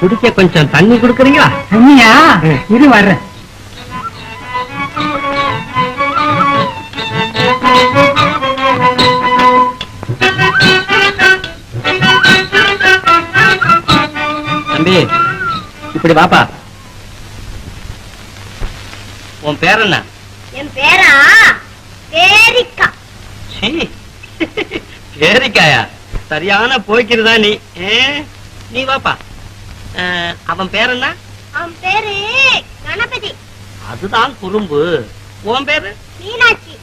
குடிக்க கொஞ்சம் தண்ணி கொடுக்குறீங்களா? தண்ணியா. இரு வர்றேன். இப்படி வாப்பா. உன் பேர் என்ன? என் பேரா? பேரிக்கா. பேரிக்காயா? சரியான போய்க்கிறதா நீ நீ வாப்பா. அவன் பேர் என்ன? அவன் பேரு கணபதி. அதுதான் குறும்பு. உன் பேரு? மீனாட்சி.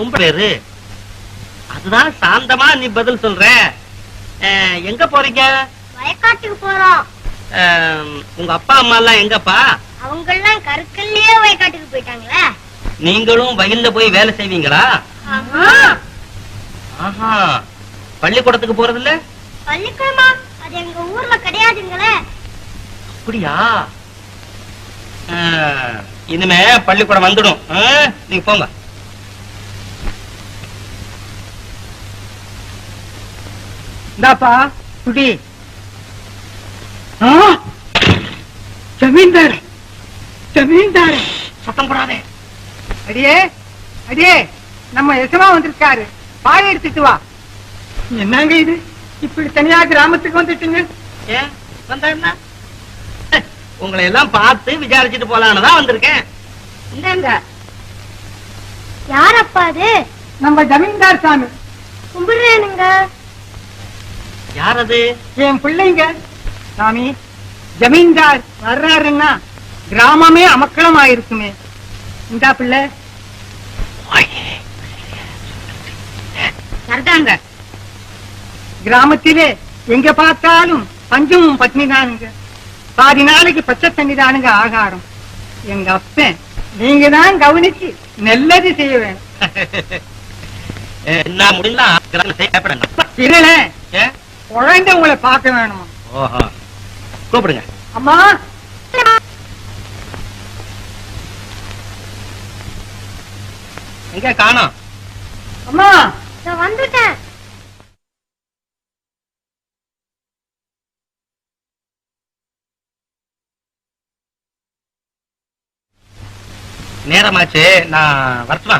உன் பேரு? அதுதான் சாந்தமா நீ பதில் சொல்ற. எங்க போறீங்க? வயக்காட்டுக்கு போறோம். உங்க அப்பா அம்மா எல்லாம் எங்கப்பா? அவங்க எல்லாம் கருக்கல்லையே வயக்காட்டுக்கு போயிட்டாங்களே. நீங்களும் வயல்ல போய் வேலை செய்வீங்களா? ஆஹா பள்ளிக்கூடத்துக்கு போறது இல்ல பள்ளிக்கூடமா? அது எங்க ஊர்ல கிடையாதுங்களே. அப்படியா? இனிமே பள்ளிக்கூடம் வந்துடும். நீங்க போங்க. இந்தாப்பா குடி ஜமீன்தார். ஜமீன்தார். சத்தம் போடாதே அடியே அடியே நம்ம எசமா வந்திருக்காரு. பாய் எடுத்துட்டு வா. என்னங்க இது? இப்படி தனியா கிராமத்துக்கு வந்துட்டுங்க? ஏன்? வந்தா உங்களை எல்லாம் பார்த்து விசாரிச்சுட்டு போலான்னு தான் வந்திருக்கேன். இந்தாங்க யார் அப்பா அது? நம்ம ஜமீன்தார் சாமி. கும்பிடுறேனுங்க. யார் அது? என் பிள்ளைங்க. சாமி. ஜமீன்தார் வர்றாருன்னா கிராமமே அமக்களமா இருக்குமே இந்தா பிள்ளை. சரிதாங்க. கிராமத்திலே எங்க பார்த்தாலும் பஞ்சமும் பத்னி தானுங்க பாதி நாளைக்கு பச்சை தண்ணி தானுங்க ஆகாரம். எங்க அப்பன் நீங்க தான் கவனிச்சு நல்லது செய்ய வேணும் என்ன முடியல குழந்தை உங்களை பார்க்க வேணுமா? ஓஹோ. கூப்பிடுங்க. அம்மா! எங்க காணோம்? அம்மா! நான் வந்துட்டேன். நேரமாச்சு நான் வரட்டுமா?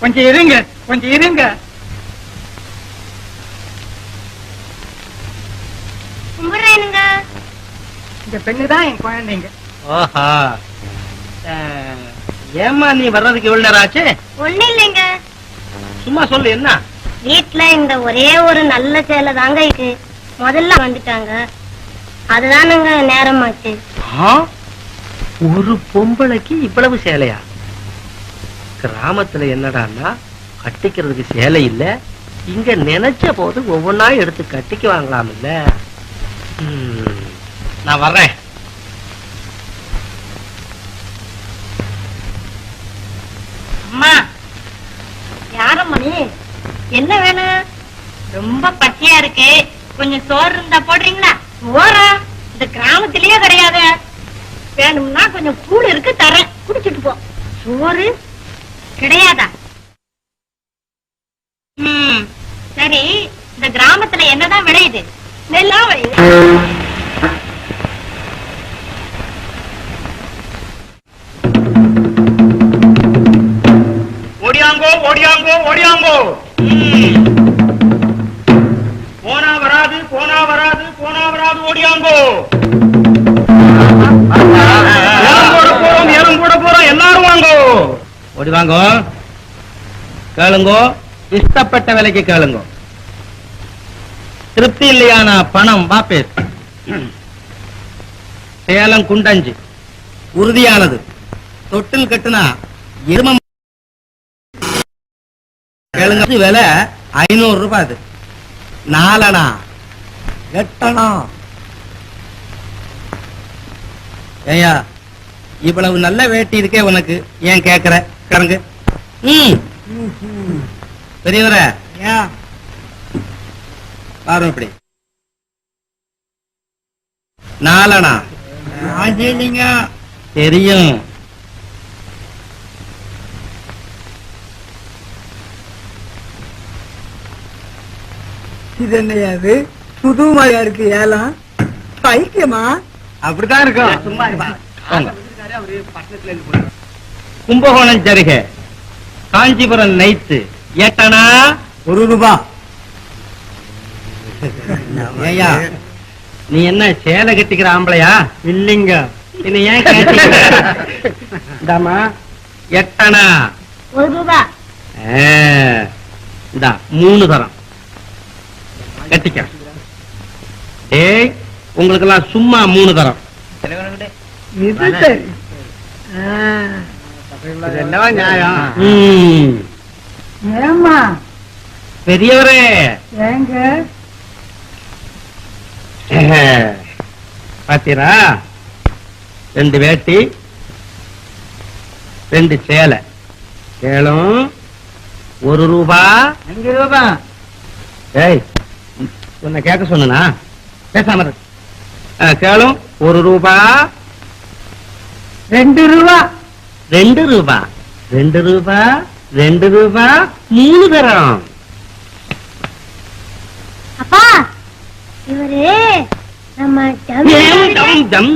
கொஞ்சம் இருங்க கொஞ்சம் இருங்க. இந்த பெண்ணு தான் என் குழந்தைங்க. ஓஹோ ஏம்மா நீ வர்றதுக்கு எவ்வளவு நேரம் ஆச்சு? ஒண்ணு இல்லைங்க. சும்மா சொல்லு என்ன? வீட்டுல இந்த ஒரே ஒரு நல்ல சேலை தாங்க இருக்கு. முதல்ல வந்துட்டாங்க. அதுதானுங்க நேரமாச்சு. ஆ? ஒரு பொம்பளைக்கு இவ்வளவு சேலையா? கிராமத்துல என்னடான்னா கட்டிக்கிறதுக்கு சேலை இல்ல. இங்க நினைச்ச போது ஒவ்வொன்னா எடுத்து கட்டிக்கு வாங்கலாம் இல்ல நான் வர்றேன். அம்மா யாரம்மா என்ன வேணும் ரொம்ப பசியா இருக்கு. கொஞ்சம் சோறு இருந்தா போடுறீங்களா? சோறா இந்த கிராமத்திலேயே கிடையாது. வேணும்னா கொஞ்சம் கூழ் இருக்கு தரேன். குடிச்சிட்டு போ. சோறு கிடையாதா? சரி. இந்த கிராமத்துல என்னதான் விளையுது? நெல்லாம் விளையுது. ஓடியாங்கோ போனா வராது போனா வராது போனா வராது ஓடியாங்கோ ஏலம் போட போறோம் ஏலம் போட போறோம் எல்லாரும் வாங்கோ. ஓடி வாங்கோ கேளுங்கோ. இஷ்டப்பட்ட விலைக்கு கேளுங்கோ. திருப்தி இல்லையானா பணம் வாபேஸ் சேலம் குண்டஞ்சு. உறுதியானது. தொட்டில் கட்டுனா எரும கேளுங்க விலை ஐநூறு ரூபாய் அது நாலனா எட்டனா ஏயா இவ்வளவு நல்ல வேட்டி இருக்கே உனக்கு ஏன் கேக்குற கரங்கு ம் பெரியவர பாருங்க இப்படி நாலனா தெரியும் இது என்னையாது புது மாதிரியா இருக்கு ஏலம் பைத்தியமா? அப்படிதான் இருக்கும். சும்மா கும்பகோணம் ஜருக காஞ்சிபுரம் நைத்து. எட்டனா ஒரு ரூபா. ஏய்யா நீ என்ன சேலை கட்டிக்கிற ஆம்பளையா? இல்லைங்க. பின்ன ஏன் கேட்டீங்க இந்தாம்மா. எட்டனா? ஒரு ரூபா. இந்தா மூணு தரம். கட்டிக்க ஏய் உங்களுக்கெல்லாம் சும்மா மூணு தரம். பெரியவரே. பாத்தீரா? ரெண்டு வேட்டி ரெண்டு சேலை. சேலம் ஒரு ரூபா. அஞ்சு ரூபா. ஏய் உன்னை கேட்க சொன்னா பேசாம கேளும். ஒரு ரூபா. ரெண்டு ரூபா. ரெண்டு ரூபா. ரெண்டு ரூபா ரெண்டு ரூபா மூணு தரம். அப்பா இவரு நம்ம ஜமீன் ஏம் ஜம்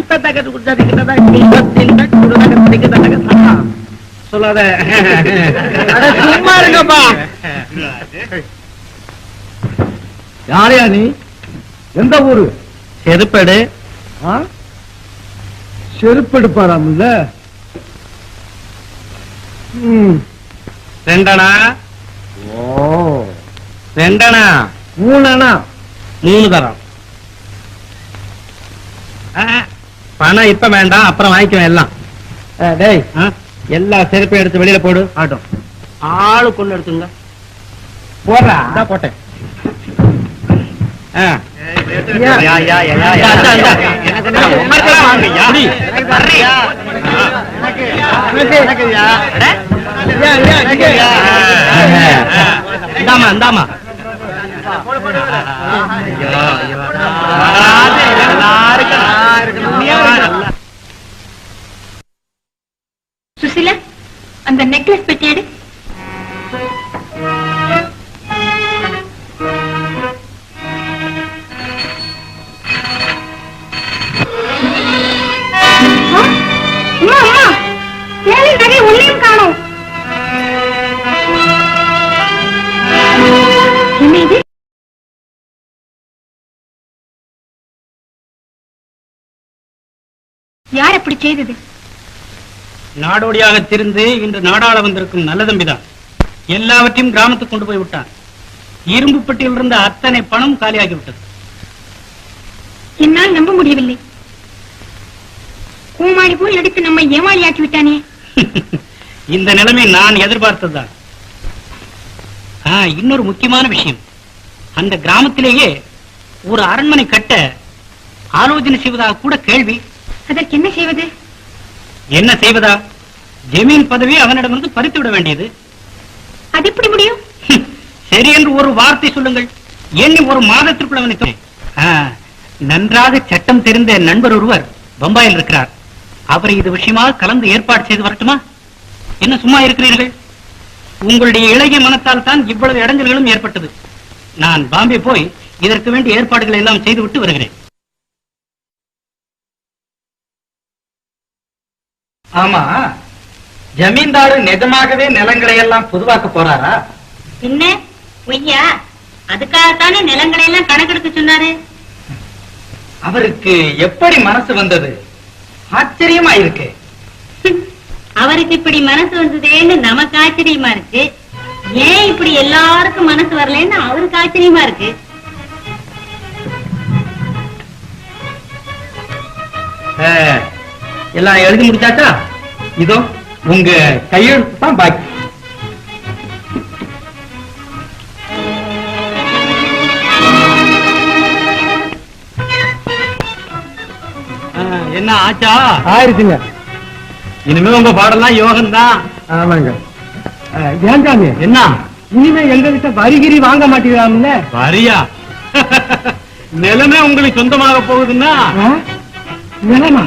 யாரையா நீ? எந்த ஊரு? செருப்படு. செருப்பு எடுப்பாராம்ல ம். ரெண்டனா ஓ. ரெண்டனா மூணனா மூணு தரம். பணம் இப்ப வேண்டாம் அப்புறம் வாங்கிக்குவேன் எல்லாம். டேய். எல்லா செருப்பையும் எடுத்து வெளியில போடு ஆட்டும் ஆளு கொண்டு எடுத்துங்க போடுறா. போட்டேன். ஆ. யா, யார் அப்படி செய்தது? நாடோடியாக திரிந்து இன்று நாடாள வந்திருக்கும் நல்ல தம்பிதான். எல்லாவற்றையும் கிராமத்துக்கு கொண்டு போய் விட்டான். இரும்பு பெட்டியில் இருந்த அத்தனை பணம் காலியாகிவிட்டது. என்னால் நம்ப முடியவில்லை. கூமாளி போல் நடித்து நம்மை ஏமாளியாக்கி விட்டானே? இந்த நிலைமை நான் எதிர்பார்த்ததுதான். இன்னொரு முக்கியமான விஷயம். அந்த கிராமத்திலேயே ஒரு அரண்மனை கட்ட ஆலோசனை செய்வதாக கூட கேள்வி. அதற்கு என்ன செய்வது? என்ன செய்வதா? ஜமீன் பதவி அவனிடமிருந்து பறித்து விட வேண்டியது. அது எப்படி முடியும்? சரி என்று ஒரு வார்த்தை சொல்லுங்கள். எண்ணி ஒரு மாதத்திற்குள் அவனை நன்றாக சட்டம் தெரிந்த நண்பர் ஒருவர் பம்பாயில் இருக்கிறார். அவரை இது விஷயமாக கலந்து ஏற்பாடு செய்து வரட்டுமா? என்ன சும்மா இருக்கிறீர்கள்? உங்களுடைய இளைய மனத்தால் தான் இவ்வளவு இடைஞ்சல்களும் ஏற்பட்டது. நான் பாம்பே போய் இதற்கு வேண்டிய ஏற்பாடுகளை எல்லாம் செய்துவிட்டு வருகிறேன். ஆமா. ஜமீன்தாரு நிஜமாகவே நிலங்களை எல்லாம் பொதுவாக்க போறாரா? என்ன? பொய்யா? அதுக்காகத்தானே நிலங்களை எல்லாம் கணக்கெடுக்க சொன்னாரு? அவருக்கு எப்படி மனசு வந்தது? ஆச்சரியமா இருக்கு அவருக்கு இப்படி மனசு வந்ததேன்னு நமக்கு ஆச்சரியமா இருக்கு. ஏன் இப்படி எல்லாருக்கும் மனசு வரலன்னு அவருக்கு ஆச்சரியமா இருக்கு? ஆ, எல்லாம் எழுதி முடிச்சாச்சா? இதோ உங்க கையெழுத்து தான் பாக்கி என்ன ஆச்சா? ஆயிருச்சுங்க. இனிமே உங்க பாடலாம் யோகம்தான். ஆமாங்க. ஏன்டாங்க என்ன? இனிமே எங்க கிட்ட வரிகிரி வாங்க மாட்டேங்கிறாம்ல வரியா? நிலமே உங்களுக்கு சொந்தமாக போகுதுன்னா? நிலமா?